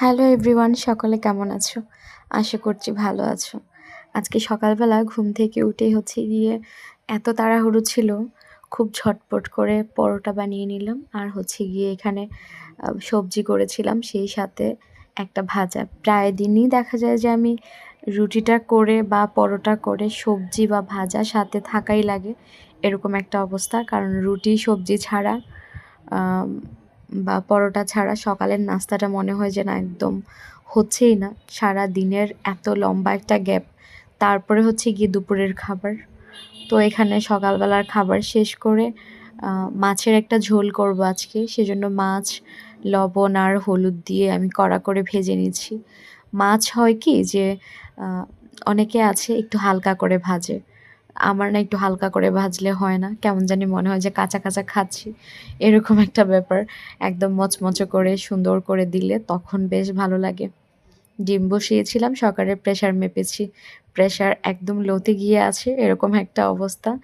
Hello everyone, সকলে কেমন আছো? আশা করছি ভালো আছো। আজকে সকালবেলা ঘুম থেকে উঠে হচ্ছে গিয়ে এত তাড়াহুড়ো ছিল, খুব ঝটপট করে পরোটা বানিয়ে নিলাম আর হচ্ছে গিয়ে এখানে সবজি করেছিলাম, সেই সাথে একটা ভাজা। প্রায় দিনই দেখা যায় যে আমি রুটিটা করে বা পরোটা করে সবজি বা ভাজা সাথে থাকাই লাগে, এরকম একটা অবস্থা। কারণ রুটি, সবজি ছাড়া বা পরোটা ছাড়া সকালের নাস্তাটা মনে হয় যে না একদম হচ্ছেই না। সারা দিনের এত লম্বা একটা গ্যাপ। তারপরে হচ্ছে গিয়ে দুপুরের খাবার। তো এখানে সকালবেলার খাবার শেষ করে মাছের একটা ঝোল করব আজকে। সেজন্য মাছ, লবণ আর হলুদ দিয়ে আমি কড়া করে ভেজে নিচ্ছি। মাছ হয় কি যে অনেকে আছে একটু হালকা করে ভাজে। আমার না একটু হালকা করে ভাজলে হয় না। কেমন জানি মনে হয় যে কাঁচা কাঁচা খাচ্ছি। এরকম একটা ব্যাপার। একদম মচমচে করে, সুন্দর করে দিলে তখন বেশ ভালো লাগে। ডিম বসিয়েছিলাম, সকালে প্রেশার মেপেছি। প্রেশার একদম লোতে গিয়ে আছে, এরকম একটা অবস্থা।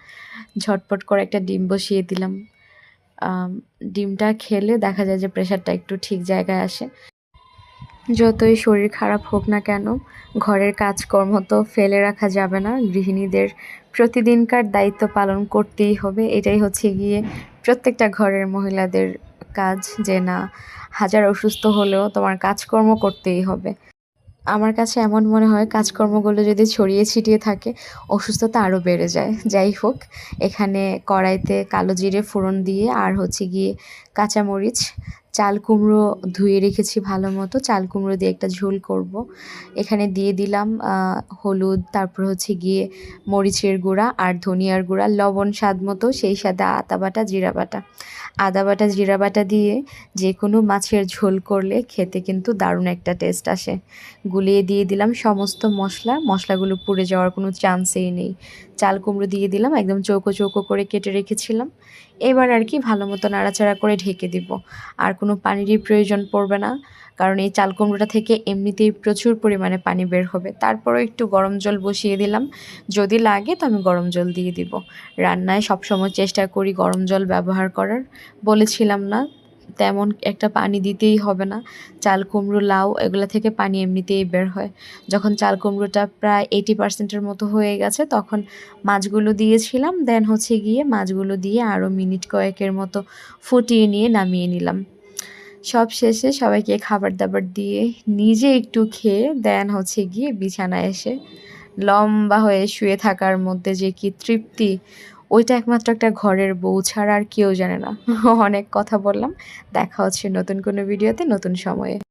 ঝটপট করে একটা ডিম বসিয়ে দিলাম। ডিমটা খেলে দেখা যায় যে প্রেশারটা একটু ঠিক জায়গায় আসে। যতই শরীর খারাপ হোক না কেন, ঘরের কাজকর্ম তো ফেলে রাখা যাবে না। গৃহিণীদের প্রতিদিনকার দায়িত্ব পালন করতেই হবে। এটাই হচ্ছে গিয়ে প্রত্যেকটা ঘরের মহিলাদের কাজ যে না, হাজার অসুস্থ হলেও তোমার কাজকর্ম করতেই হবে। আমার কাছে এমন মনে হয়, কাজকর্মগুলো যদি ছড়িয়ে ছিটিয়ে থাকে, অসুস্থতা আরও বেড়ে যায়। যাই হোক, এখানে কড়াইতে কালো জিরে ফোড়ন দিয়ে আর হচ্ছে গিয়ে কাঁচামরিচ চাল কুমড়ো ধুয়ে রেখেছি ভালো মতো। চাল কুমড়ো দিয়ে একটা ঝোল করব। এখানে দিয়ে দিলাম হলুদ, তারপর হচ্ছে গিয়ে মরিচের গুঁড়া আর ধনিয়ার গুঁড়া, লবণ স্বাদ মতো, সেই সাথে আদা বাটা, জিরা বাটা। আদা বাটা, জিরা বাটা দিয়ে যে কোনো মাছের ঝোল করলে খেতে কিন্তু দারুণ একটা টেস্ট আসে। গুলিয়ে দিয়ে দিলাম সমস্ত মশলা। মশলাগুলো পুড়ে যাওয়ার কোনো চান্সেই নেই। চাল কুমড়ো দিয়ে দিলাম, একদম চৌকো চৌকো করে কেটে রেখেছিলাম। এবার আর কি ভালো মতো নাড়াচাড়া করে ঢেকে দিব। আর কোনো পানিরই প্রয়োজন পড়বে না। কারণ এই চাল কুমড়োটা থেকে এমনিতেই প্রচুর পরিমাণে পানি বের হবে। তারপরও একটু গরম জল বসিয়ে দিলাম। যদি লাগে তো আমি গরম জল দিয়ে দিব। রান্নায় সবসময় চেষ্টা করি গরম জল ব্যবহার করার। বলেছিলাম না, তেমন একটা পানি দিতেই হবে না। চাল কুমড়ো, লাউ এগুলো থেকে পানি এমনিতেই বের হয়। যখন চাল কুমড়োটা প্রায় এইটি পার্সেন্টের মতো হয়ে গেছে, তখন মাছগুলো দিয়েছিলাম। দেন হচ্ছে গিয়ে মাছগুলো দিয়ে আরও মিনিট কয়েকের মতো ফুটিয়ে নিয়ে নামিয়ে নিলাম। সব শেষে সবাইকে খাবার দাবার দিয়ে নিজে একটু খেয়ে দেন হচ্ছে গিয়ে বিছানায় এসে। লম্বা হয়ে শুয়ে থাকার মধ্যে যে কি তৃপ্তি, ওইটা একমাত্র একটা ঘরের বউ ছাড়া আর কেউ জানে না। অনেক কথা বললাম। দেখা হচ্ছে নতুন কোনো ভিডিওতে, নতুন সময়ে।